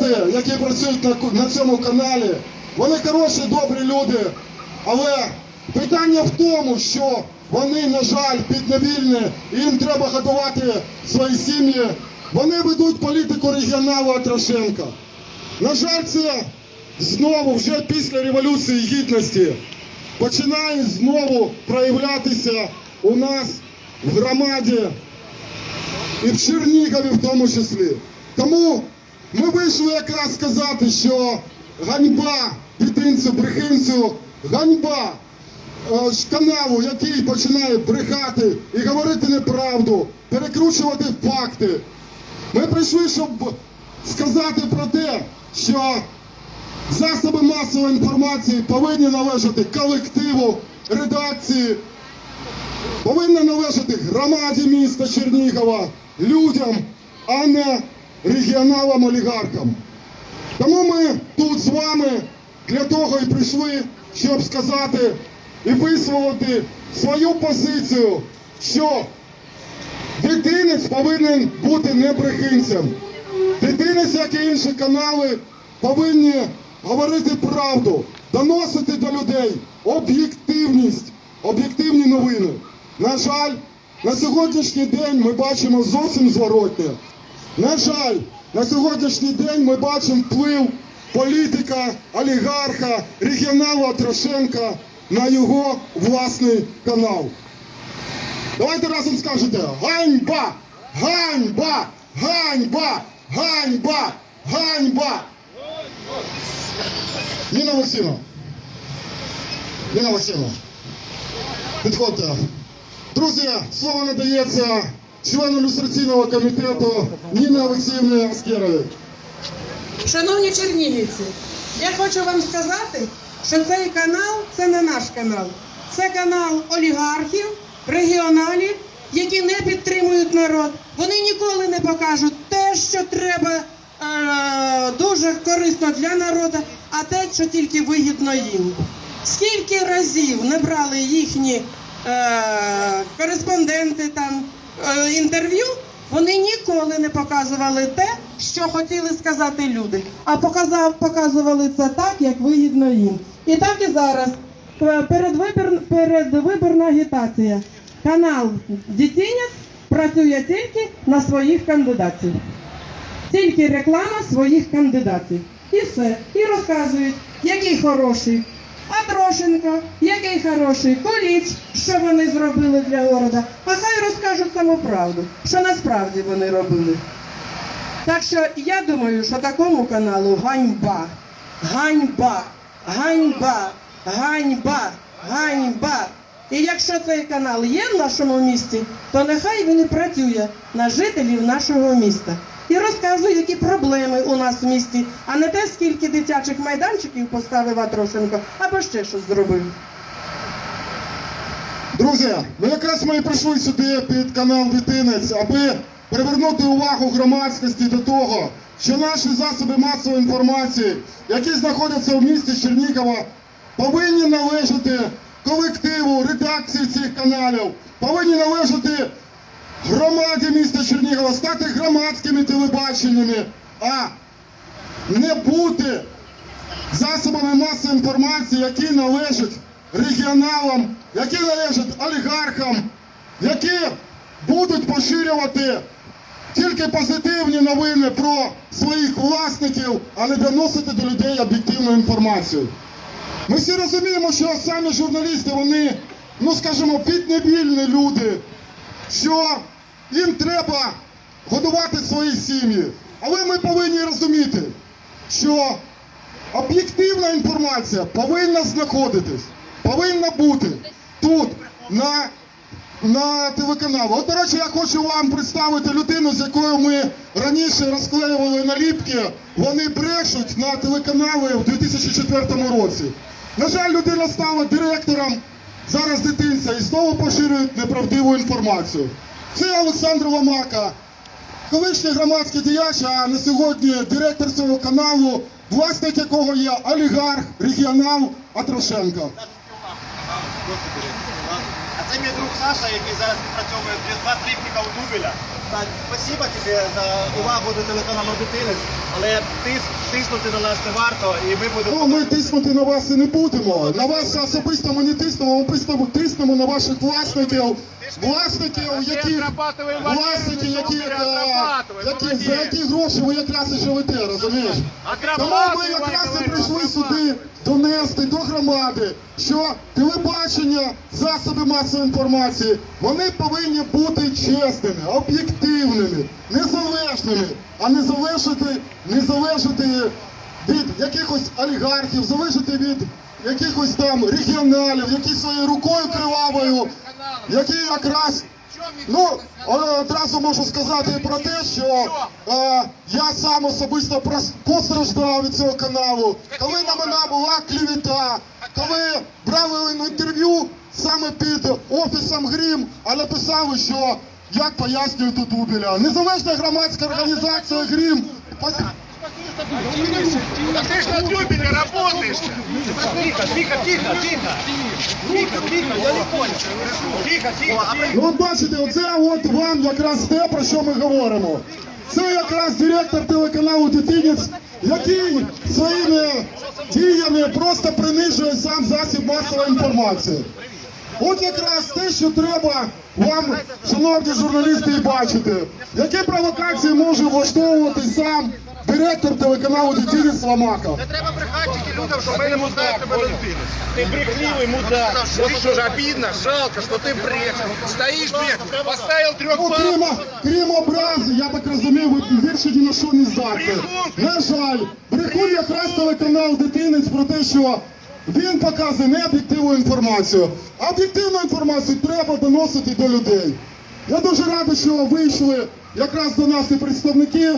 журналісти, які працюють на, на цьому каналі, вони хороші, добрі люди. Але питання в тому, що вони, на жаль, підневільні, і їм треба годувати свої сім'ї. Вони ведуть політику регіоналу Атрошенка. На жаль, це знову вже після Революції Гідності починає знову проявлятися у нас в громаді і в Чернігові в тому числі. Тому ми вийшли якраз сказати, що ганьба дитинцю, брехинцю, ганьба е, каналу, який починає брехати і говорити неправду, перекручувати факти. Ми прийшли, щоб сказати про те, що засоби масової інформації повинні належати колективу, редакції, повинна належати громаді міста Чернігова, людям, а не регіоналам олігархам. Тому ми тут з вами для того і прийшли, щоб сказати і висловити свою позицію, що дитинець повинен бути не брехинцем. Дитинець, як і інші канали, повинні говорити правду, доносити до людей об'єктивність, об'єктивні новини. На жаль, на сьогоднішній день ми бачимо зовсім зворотне. На жаль, на сьогоднішній день ми бачимо вплив політика, олігарха, регіонала Трошенка на його власний канал. Давайте разом скажете ганьба! Ганьба! Ганьба! Ганьба! Ганьба! Ніна Олексійовна. Ніна Олексійовна. Підходьте. Друзі, слово надається члену люстраційного комітету Ніні Олексіївні Аскеровій. Шановні чернігівці, я хочу вам сказати, що цей канал це не наш канал. Це канал олігархів, регіоналів, які не підтримують народ. Вони ніколи не покажуть те, що треба е, дуже корисно для народу, а те, що тільки вигідно їм. Скільки разів не брали їхні е, кореспонденти там інтерв'ю, вони ніколи не показували те, що хотіли сказати люди, а показав, показували це так, як вигідно їм. І так і зараз. Е, Передвибір, передвиборна агітація. Канал Дітінець працює тільки на своїх кандидатів. Тільки реклама своїх кандидатів. І все. І розказують, який хороший Атрошенко, який хороший Коліч, що вони зробили для города. А хай розкажуть саму правду, що насправді вони робили. Так що я думаю, що такому каналу ганьба, ганьба, ганьба, ганьба, ганьба. І якщо цей канал є в нашому місті, то нехай він і працює на жителів нашого міста. І розказує, які проблеми у нас в місті, а не те, скільки дитячих майданчиків поставив Атрошенко, або ще щось зробив. Друзі, ну якраз ми прийшли сюди під канал Дитинець, аби привернути увагу громадськості до того, що наші засоби масової інформації, які знаходяться в місті Чернігова, повинні належати колективу, редакції цих каналів, повинні належати громаді міста Чернігова, стати громадськими телебаченнями, а не бути засобами масової інформації, які належать регіоналам, які належать олігархам, які будуть поширювати тільки позитивні новини про своїх власників, а не доносити до людей об'єктивну інформацію. Ми всі розуміємо, що самі журналісти, вони, ну скажімо, піднебільні люди, що їм треба годувати свої сім'ї. Але ми повинні розуміти, що об'єктивна інформація повинна знаходитись, повинна бути тут, на, на телеканалі. От, до речі, я хочу вам представити людину, з якою ми раніше розклеювали наліпки. Вони брешуть на телеканали в 2004 році. На жаль, людина стала директором зараз дитинця і знову поширюють неправдиву інформацію. Це Олександр Ломака, колишній громадський діяч, а на сьогодні директор цього каналу, власник якого є олігарх, регіонал Атрошенко. А це мій друг Саша, який зараз працює два трипника у Дубеля. Так, спасибо тобі за увагу до телеканалу Дитинець, але тис, тиснути на нас не варто, і ми будемо... Ну, ми тиснути на вас і не будемо. На вас особисто ми не тиснемо, ми тиснемо, тиснемо на ваших власників. Власників, які, власники, які, е, які, за які гроші ви якраз і живете, розумієш? Тому ми якраз і прийшли сюди донести до громади, що телебачення, засоби масової інформації, вони повинні бути чесними, об'єктивними, незалежними, а не залежати, не залежати від якихось олігархів, залежати від якихось там регіоналів, які своєю рукою кривавою, які якраз Ну, одразу можу сказати про те, що е, я сам особисто постраждав від цього каналу, коли на мене була клівета, коли брали інтерв'ю саме під офісом Грім, а написали, що як пояснюють у Дубіля. Незалежна громадська організація Грім. Да ты ж на Дюбеле работаешь. Тихо, тихо, тихо, тихо. Тихо, тихо, я не понял. Тихо, тихо. Ну, от бачите, оце от вам якраз те, про що ми говоримо. Це якраз директор телеканалу Дитинець, який своїми діями просто принижує сам засіб масової інформації. От якраз те, що треба вам, шановні журналісти, і бачити. Які провокації може влаштовувати сам директор телеканалу Дитинець Ламака. Не треба брехати тільки людям, що ми не мудаємо тебе розбили. Ты брехливый мудак. Вот что же обидно, жалко, что ты брешешь. Стоишь, блядь, поставил трех Ну, крім, баб. крім образи, я так розумію, ви більше ні на що не здатні. На жаль, брехун якраз телеканал дитинець про те, що він показує необ'єктивну інформацію. А об'єктивну інформацію треба доносити до людей. Я дуже радий, що вийшли якраз до нас і представники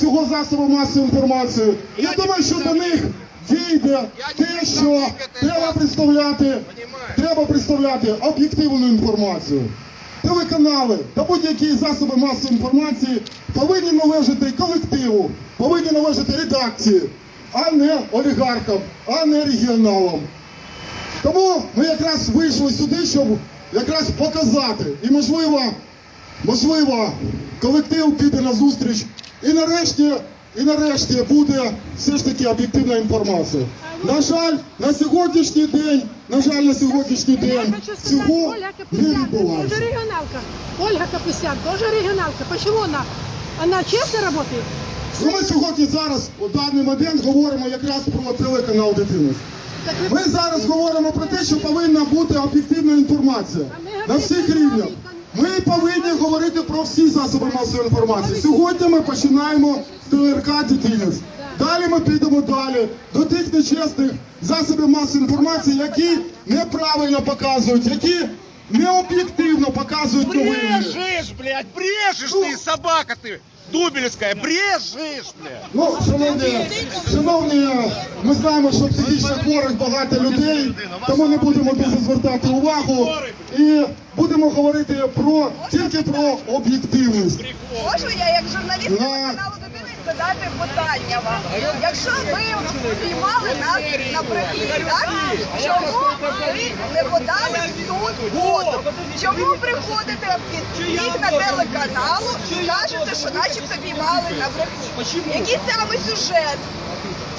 цього засобу масової інформації. Я думаю, що до них дійде те, що треба представляти, треба представляти об'єктивну інформацію. Телеканали та будь-які засоби масової інформації повинні належати колективу, повинні належати редакції, а не олігархам, а не регіоналам. Тому ми якраз вийшли сюди, щоб якраз показати. І можливо, можливо, колектив піде на зустріч. І нарешті, і нарешті буде все ж таки об'єктивна інформація. На жаль, на сьогоднішній день, на жаль, на сьогоднішній день цього не відбувається. тоже регионалка. Ольга Капустян, тоже регионалка. Почему она? Она честно работает? Ну, ми сьогодні зараз у даний момент говоримо якраз про телеканал ви- Ми зараз говоримо про те, що повинна бути об'єктивна інформація на всіх рівнях. Ми повинні говорити про всі засоби масової інформації. Сьогодні ми починаємо з ТРК «Дитинець». Далі ми підемо далі до тих нечесних засобів масової інформації, які неправильно показують, які необ'єктивно показують новини. Брешешь, блядь, брешешь ты, собака ты. Дубельская, брешешь, блядь. Ну, шановні, шановні, ми знаємо, що психічно хворих багато людей, тому не будемо дуже звертати увагу і будемо говорити про тільки про об'єктивність. Можу я як журналіст На- «Дитинець» задати питання вам. Якщо ви піймали нас на брехні, так? Чому ви не подали в суд воду? Чому приходите під вікна телеканалу і кажете, що начебто піймали на брехні? Який саме сюжет?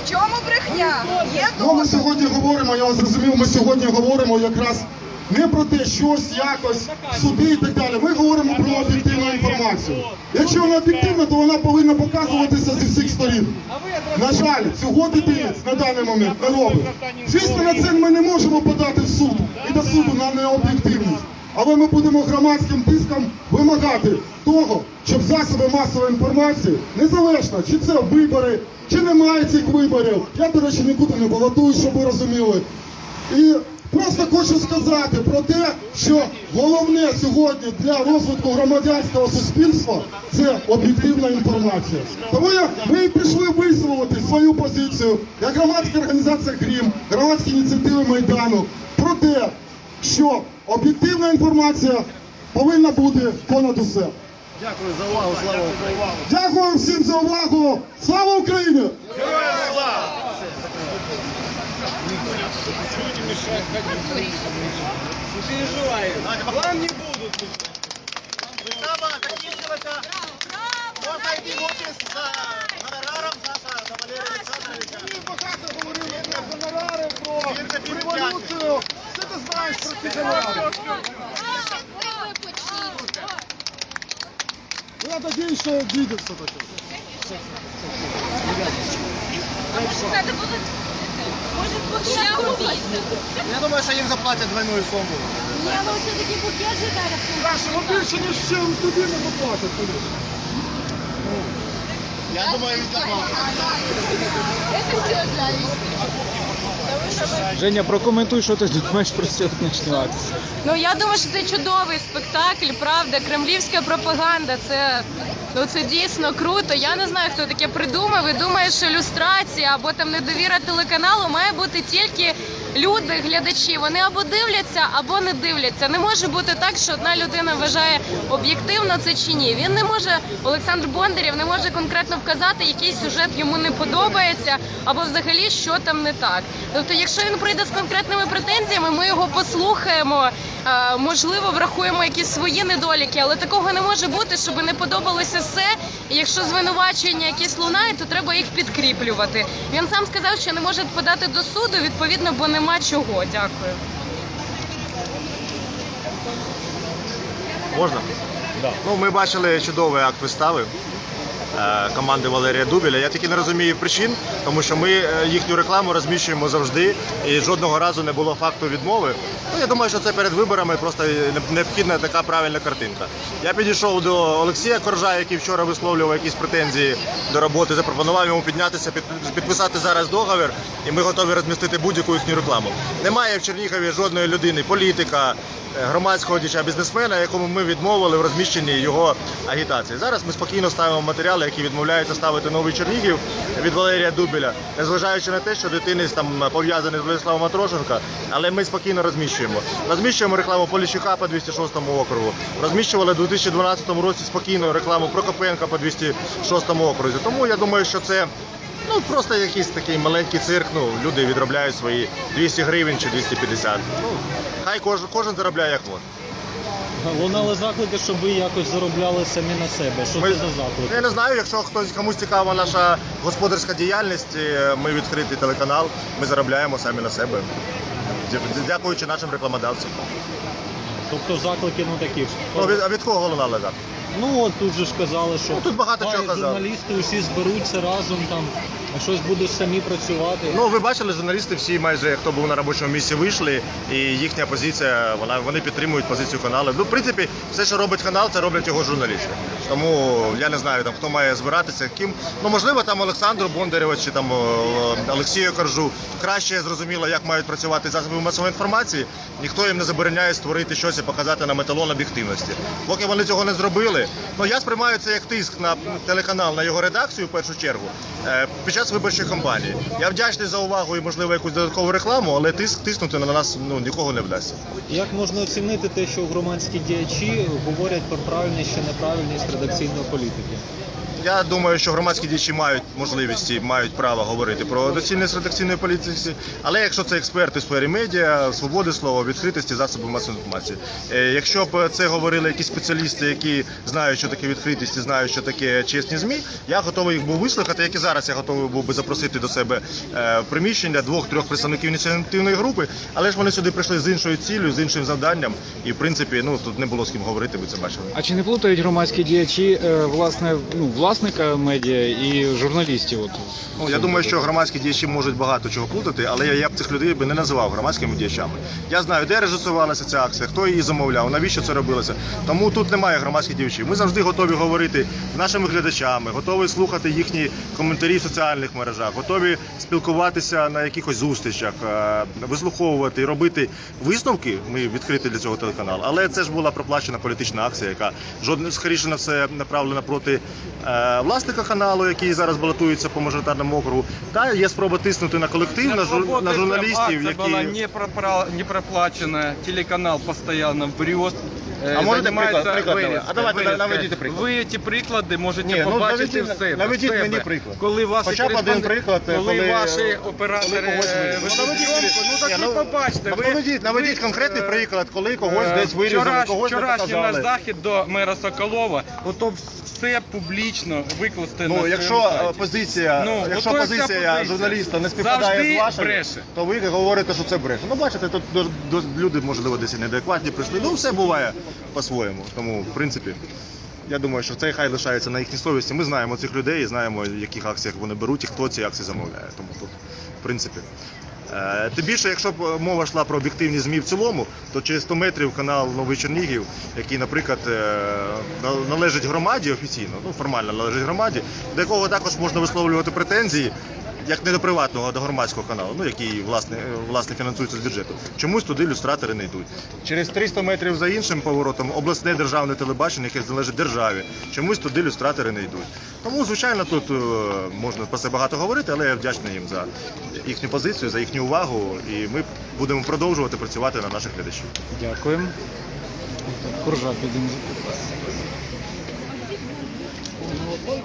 В чому брехня? Є Ну, ми сьогодні говоримо, я зрозумів, ми сьогодні говоримо якраз не про те, щось якось суди і так далі. Ми говоримо про об'єктивну інформацію. Якщо вона об'єктивна, то вона повинна показуватися зі всіх сторін. На жаль, цього дитинець на даний момент не робить. Звісно, на це ми не можемо подати в суд і до суду на необ'єктивність. Але ми будемо громадським тиском вимагати того, щоб засоби масової інформації, незалежно, чи це вибори, чи немає цих виборів. Я, до речі, нікуди не балотую, щоб ви розуміли. І просто хочу сказати про те, що головне сьогодні для розвитку громадянського суспільства це об'єктивна інформація. Тому я, ми і пішли висловити свою позицію як громадська організація Грім, громадські ініціативи Майдану про те, що об'єктивна інформація повинна бути понад усе. Дякую за увагу, слава Україні. Дякую всім за увагу! Слава Україні! Героям слава. Сава, закінчилась можна, можна йти в офіс за гонораром за, за Валерія Олександровича. Ми багато говорили про гонорари, про Вірте, вірте, революцію. Що ти знаєш про ці гонорари? Ну, Я надіюсь, що все-таки. Я думаю, що їм заплатять двойну суму. Саша, ну більше ніж ще тобі не заплатять. Я думаю, їм заплатять. Женя, прокоментуй, що ти думаєш про сьогоднішню акцію. Ну я думаю, що це чудовий спектакль, правда, кремлівська пропаганда. Це ну це дійсно круто. Я не знаю, хто таке придумав. І думаєш, що люстрація або там недовіра телеканалу має бути тільки люди, глядачі. Вони або дивляться, або не дивляться. Не може бути так, що одна людина вважає об'єктивно це чи ні. Він не може, Олександр Бондарєв не може конкретно вказати, який сюжет йому не подобається, або взагалі що там не так. Тобто, якщо він прийде з конкретними претензіями, ми його послухаємо, можливо, врахуємо якісь свої недоліки, але такого не може бути, щоб не подобалося все. І якщо звинувачення якісь лунають, то треба їх підкріплювати. Він сам сказав, що не може подати до суду, відповідно, бо нема чого. Дякую. Можна? Ну, ми бачили чудовий акт вистави команди Валерія Дубіля. Я тільки не розумію причин, тому що ми е, їхню рекламу розміщуємо завжди і жодного разу не було факту відмови. Ну, я думаю, що це перед виборами просто необхідна така правильна картинка. Я підійшов до Олексія Коржа, який вчора висловлював якісь претензії до роботи, запропонував йому піднятися, підписати зараз договір, і ми готові розмістити будь-яку їхню рекламу. Немає в Чернігові жодної людини, політика, е, громадського діяча, бізнесмена, якому ми відмовили в розміщенні його агітації. Зараз ми спокійно ставимо матеріали, які відмовляються ставити новий Чернігів від Валерія Дубіля, незважаючи на те, що дитини там пов'язані з Владиславом Матрошенка, але ми спокійно розміщуємо. Розміщуємо рекламу Поліщука по 206 округу. Розміщували у 2012 році спокійно рекламу Прокопенка по 206 окрузі. Тому я думаю, що це. Ну, просто якийсь такий маленький цирк, ну, люди відробляють свої 200 гривень чи 250. Ну, хай кожен, кожен заробляє як може. Лунали заклики, щоб ви якось заробляли самі на себе. Що Ми- це за заклик? Я не знаю, якщо хтось комусь цікава наша господарська діяльність, е, ми відкритий телеканал, ми заробляємо самі на себе. Дя- Дякуючи нашим рекламодавцям. Тобто заклики ну такі ж. Ну, від, а від кого лунали так? Ну от тут же ж казали, що Ну, тут багато чого казали. журналісти усі зберуться разом там, щось будуть самі працювати. Ну, ви бачили, журналісти всі майже, хто був на робочому місці, вийшли, і їхня позиція, вона, вони підтримують позицію каналу. Ну, в принципі, все, що робить канал, це роблять його журналісти. Тому я не знаю, там, хто має збиратися, ким. Ну, можливо, там Олександру Бондарєву чи там Олексію Коржу краще зрозуміло, як мають працювати засоби масової інформації. Ніхто їм не забороняє створити щось і показати нам еталон об'єктивності. Поки вони цього не зробили, ну я сприймаю це як тиск на телеканал, на його редакцію в першу чергу е, під час виборчої кампанії. Я вдячний за увагу і можливо якусь додаткову рекламу, але тиск тиснути на нас ну нікого не вдасться. Як можна оцінити те, що громадські діячі говорять про правильність чи неправильність редакційної політики? Я думаю, що громадські діячі мають можливість і мають право говорити про доцільність редакційної політики, але якщо це експерти в сфері медіа, свободи слова, відкритості засобів масової інформації. Е, Якщо б це говорили якісь спеціалісти, які знають, що таке відкритість і знають, що таке чесні змі, я готовий їх був вислухати, як і зараз я готовий був би запросити до себе е, приміщення двох-трьох представників ініціативної групи, але ж вони сюди прийшли з іншою цілею, з іншим завданням, і в принципі, ну тут не було з ким говорити, ви це бачили. А чи не плутають громадські діячі е, власне ну, власника медіа і журналістів? От, Ну, я думаю, що громадські діячі можуть багато чого плутати, але я, я б цих людей би не називав громадськими діячами. Я знаю, де режисувалася ця акція, хто її замовляв, навіщо це робилося. Тому тут немає громадських діячів. Ми завжди готові говорити з нашими глядачами, готові слухати їхні коментарі в соціальних мережах, готові спілкуватися на якихось зустрічах, е, вислуховувати, робити висновки. Ми відкриті для цього телеканалу. Але це ж була проплачена політична акція, яка жодне скоріше на все направлена проти е, власника каналу, який зараз балотується по мажоритарному округу. Та є спроба тиснути на колектив, на, жур, на журналістів, які пропра- не проплаченная, телеканал постоянно врет, А можете займаються приклад- приклад навести? А давайте наведіть приклад. Ви ті приклади можете Ні, ну, побачити наведіть- в себе. наведіть в себе. мені приклад. Коли ваші Хоча б один кореспонденти- приклад, коли, коли- ваші оператори когось е, вирізали. Ну, зйомку, ну так Ні, ви ну, побачите. ви, наведіть- наведіть ви, конкретний е, приклад, коли когось Е, десь вирізали, вчораш- когось не Вчорашній наш показали. захід до мера Соколова, ото все публічно викласти на Ну, своєму якщо е, сайті. позиція, Ну, якщо ото і вся позиція позиція. журналіста не співпадає Завжди з вашою, бреше. то ви говорите, що це бреше. Ну, бачите, тут до- до- люди, десь і неадекватні прийшли. Ну, все буває по-своєму. Тому, в принципі, я думаю, що це хай лишається на їхній совісті. Ми знаємо цих людей і знаємо, в яких акціях вони беруть і хто ці акції замовляє. Тому тут, в принципі. Е, Тим більше, якщо б мова йшла про об'єктивні ЗМІ в цілому, то через 100 метрів канал Новий Чернігів, який, наприклад, е, належить громаді офіційно, ну формально належить громаді, до якого також можна висловлювати претензії, як не до приватного, а до громадського каналу, ну який власне, е, власне фінансується з бюджету. Чомусь туди люстратори не йдуть. Через 300 метрів за іншим поворотом обласне державне телебачення, яке належить державі, чомусь туди люстратори не йдуть. Тому, звичайно, тут е, можна про це багато говорити, але я вдячний їм за їхню позицію, за їхню увагу, і ми будемо продовжувати працювати на наших глядачів. Дякуємо. Куржа підемо.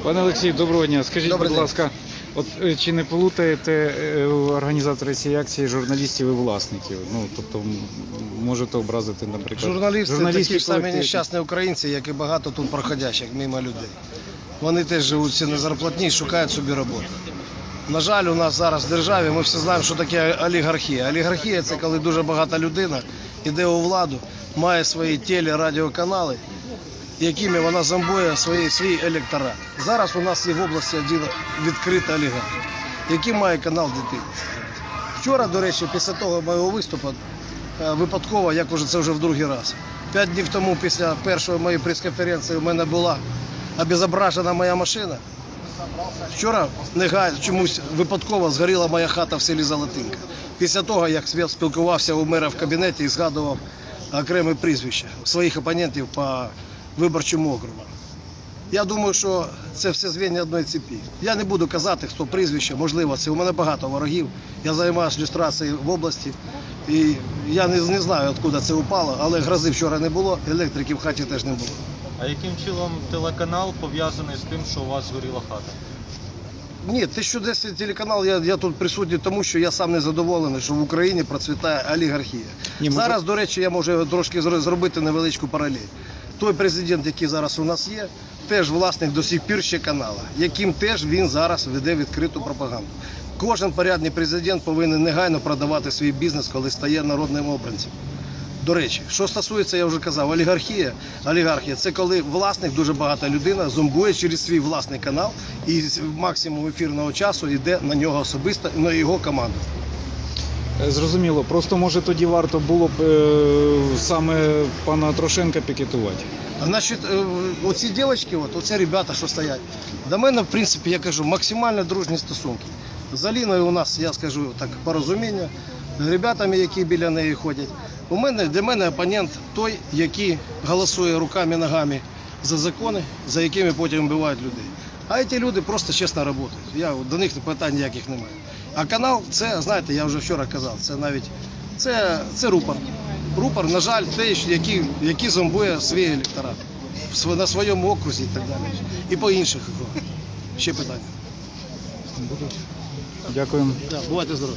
Пане Олексій, доброго дня. Скажіть, будь ласка, от е, чи не плутаєте е, організатори цієї акції журналістів і власників? Ну, тобто, можете образити, наприклад, Журналісти журналістські такі ж самі нещасні українці, як і багато тут проходящих мимо людей. Вони теж живуть всі на зарплатні і шукають собі роботу. На жаль, у нас зараз в державі ми всі знаємо, що таке олігархія. Олігархія це коли дуже багата людина йде у владу, має свої теле, радіоканали, якими вона зомбує свої, свій електорат. Зараз у нас є в області один відкритий олігарх, який має канал дитини. Вчора, до речі, після того моєго виступу, е, випадково, як уже це вже в другий раз. П'ять днів тому, після першої моєї прес-конференції, у мене була обезображена моя машина. Вчора негайно чомусь випадково згоріла моя хата в селі Золотинка. Після того, як я спілкувався у мера в кабінеті і згадував окремі прізвища своїх опонентів по виборчому округу. Я думаю, що це все звіння одної цепі. Я не буду казати, хто прізвище, можливо, це у мене багато ворогів. Я займаюся люстрацією в області. І я не, не знаю, откуда це упало, але грози вчора не було, електрики в хаті теж не було. А яким чином телеканал пов'язаний з тим, що у вас згоріла хата? Ні, те, що десь телеканал, я, я тут присутній, тому що я сам не задоволений, що в Україні процвітає олігархія. Ні, Зараз, до речі, я можу трошки зробити невеличку паралель. Той президент, який зараз у нас є, теж власник до сих пір ще канала, яким теж він зараз веде відкриту пропаганду. Кожен порядний президент повинен негайно продавати свій бізнес, коли стає народним обранцем. До речі, що стосується, я вже казав, олігархія. Олігархія це коли власник, дуже багата людина, зомбує через свій власний канал і максимум ефірного часу йде на нього особисто, на його команду. Зрозуміло, просто може тоді варто було б е, саме пана Трошенка пікетувати. Значить, е, оці дівчатки, оці ребята, що стоять, до мене, в принципі, я кажу, максимально дружні стосунки. З Аліною у нас, я скажу так, порозуміння, з ребятами, які біля неї ходять. У мене для мене опонент той, який голосує руками, ногами за закони, за якими потім вбивають людей. А ці люди просто чесно працюють. Я до них питань ніяких немає. А канал, це, знаєте, я вже вчора казав, це навіть це, це рупор. Рупор, на жаль, той, який, який зомбує свій електорат на своєму окрузі і так далі. І по інших округах. Ще питання. Дякуємо. Да, бувайте здорові.